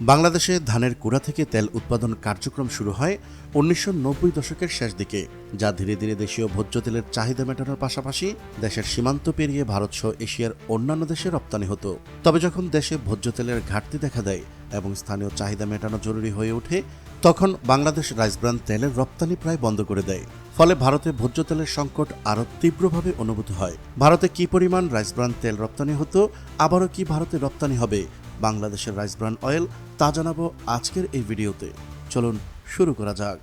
বাংলাদেশে ধানের কুড়া থেকে তেল উৎপাদন কার্যক্রম শুরু হয় উনিশশো নব্বই দশকের শেষ দিকে, যা ধীরে ধীরে দেশীয় ভোজ্য তেলের চাহিদা মেটানোর পাশাপাশি দেশের সীমান্ত পেরিয়ে ভারতসহ এশিয়ার অন্যান্য দেশে রপ্তানি হতো। তবে যখন দেশে ভোজ্য তেলের ঘাটতি দেখা দেয় এবং স্থানীয় চাহিদা মেটানো জরুরি হয়ে ওঠে, তখন বাংলাদেশ রাইসব্রান তেলের রপ্তানি প্রায় বন্ধ করে দেয়। ফলে ভারতে ভোজ্য তেলের সংকট আরও তীব্রভাবে অনুভূত হয়। ভারতে কি পরিমাণ রাইসব্রান তেল রপ্তানি হতো, আবারও কি ভারতে রপ্তানি হবে বাংলাদেশের রাইস ব্রান অয়েল তা জানাব আজকের এই ভিডিওতে। চলুন শুরু করা যাক।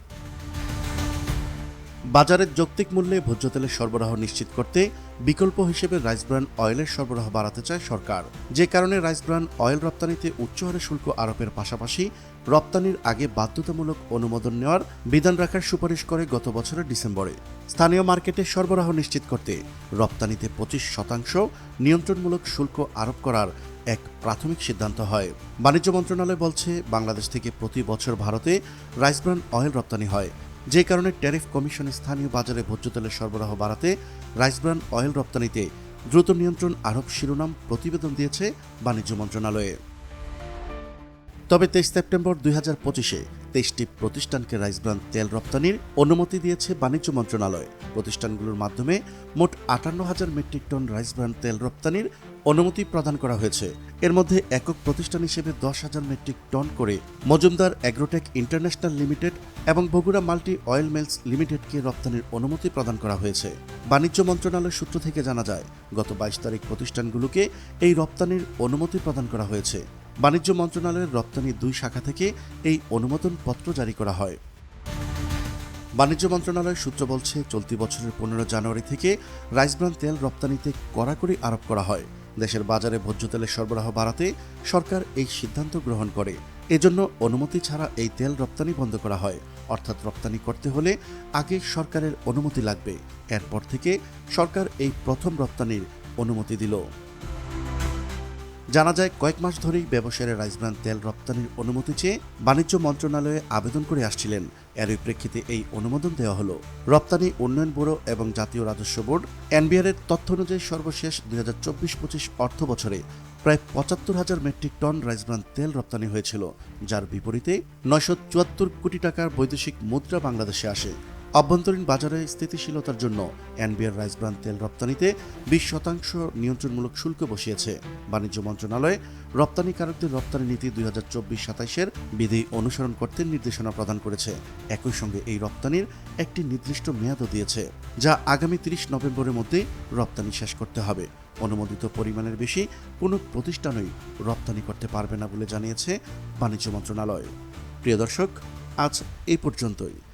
বাজারের যৌক্তিক মূল্যে ভোজ্য তেলের সরবরাহ নিশ্চিত করতে বিকল্প হিসেবে রাইস ব্রান অয়েলের সরবরাহ বাড়াতে চায় সরকার। যে কারণে রাইস ব্রান অয়েল রপ্তানিতে উচ্চ হারে শুল্ক আরোপের পাশাপাশি রপ্তানির আগে বাধ্যতামূলক অনুমোদন নেওয়ার বিধান রাখার সুপারিশ করে গত বছরের ডিসেম্বরে। স্থানীয় মার্কেটে সরবরাহ নিশ্চিত করতে রপ্তানিতে পঁচিশ শতাংশ নিয়ন্ত্রণমূলক শুল্ক আরোপ করার এক প্রাথমিক সিদ্ধান্ত হয়। বাণিজ্য মন্ত্রণালয় বলছে, বাংলাদেশ থেকে প্রতি বছর ভারতে রাইস ব্রান অয়েল রপ্তানি হয়। যে কারণে ট্যারিফ কমিশন স্থানীয় বাজারে ভোজ্য তেলের সরবরাহ বাড়াতে রাইস ব্রান অয়েল রপ্তানিতে দ্রুত নিয়ন্ত্রণ আরোপ শিরোনাম প্রতিবেদন দিয়েছে বাণিজ্য মন্ত্রণালয়ে। তবে তেইশ সেপ্টেম্বর দুই হাজার পঁচিশে তেইশটি প্রতিষ্ঠানকে রাইস ব্রান তেল রপ্তানির অনুমতি দিয়েছে বাণিজ্য মন্ত্রণালয়। প্রতিষ্ঠানগুলোর মাধ্যমে মোট আটান্ন হাজার মেট্রিক টন রাইস ব্রান তেল রপ্তানির অনুমতি প্রদান করা হয়েছে। এর মধ্যে একক প্রতিষ্ঠান হিসেবে দশ হাজার মেট্রিক টন করে মজুমদার অ্যাগ্রোটেক ইন্টারন্যাশনাল লিমিটেড এবং বগুড়া মাল্টি অয়েল মিলস লিমিটেডকে রপ্তানির অনুমতি প্রদান করা হয়েছে। বাণিজ্য মন্ত্রণালয় সূত্র থেকে জানা যায়, গত বাইশ তারিখ প্রতিষ্ঠানগুলোকে এই রপ্তানির অনুমতি প্রদান করা হয়েছে। বাণিজ্য মন্ত্রণালয়ের রপ্তানি দুই শাখা থেকে এই অনুমোদন পত্র জারি করা হয়। বাণিজ্য মন্ত্রণালয়ের সূত্র বলছে, চলতি বছরের পনেরো জানুয়ারি থেকে রাইস রাইসব্রান তেল রপ্তানিতে কড়াকড়ি আরোপ করা হয়। দেশের বাজারে ভোজ্য তেলের সরবরাহ বাড়াতে সরকার এই সিদ্ধান্ত গ্রহণ করে। এজন্য অনুমতি ছাড়া এই তেল রপ্তানি বন্ধ করা হয়। অর্থাৎ রপ্তানি করতে হলে আগে সরকারের অনুমতি লাগবে। এরপর থেকে সরকার এই প্রথম রপ্তানির অনুমতি দিল। জানা যায়, কয়েক মাস ধরেই ব্যবসায়ীরা রাইসব্রান তেল রপ্তানির অনুমতি চেয়ে বাণিজ্য মন্ত্রণালয়ে আবেদন করে আসছিলেন। এরই প্রেক্ষিতে এই অনুমোদন দেওয়া হলো। রপ্তানি, উন্নয়ন ব্যুরো এবং জাতীয় রাজস্ব বোর্ড, এনবিআর এর তথ্য অনুযায়ী সর্বশেষ দুই হাজার চব্বিশ পঁচিশ অর্থ বছরে প্রায় পঁচাত্তর হাজার মেট্রিক টন রাইসব্রান তেল রপ্তানি হয়েছিল, যার বিপরীতে নয়শো চুয়াত্তর কোটি টাকার বৈদেশিক মুদ্রা বাংলাদেশে আসে। অভ্যন্তরীণ বাজারে স্থিতিশীলতার জন্য এনবিআর রাইস ব্রান তেল রপ্তানিতে বিশ শতাংশ নিয়ন্ত্রণমূলক শুল্ক বসিয়েছে। বাণিজ্য মন্ত্রণালয় রপ্তানিকারকদের রপ্তানি নীতি দুই হাজার চব্বিশ সাতাইশের বিধি অনুসরণ করতে নির্দেশনা প্রদান করেছে। একই সঙ্গে এই রপ্তানির একটি নির্দিষ্ট মেয়াদও দিয়েছে, যা আগামী তিরিশ নভেম্বরের মধ্যে রপ্তানি শেষ করতে হবে। অনুমোদিত পরিমাণের বেশি কোনো প্রতিষ্ঠানই রপ্তানি করতে পারবে না বলে জানিয়েছে বাণিজ্য মন্ত্রণালয়। প্রিয় দর্শক, আজ এই পর্যন্তই।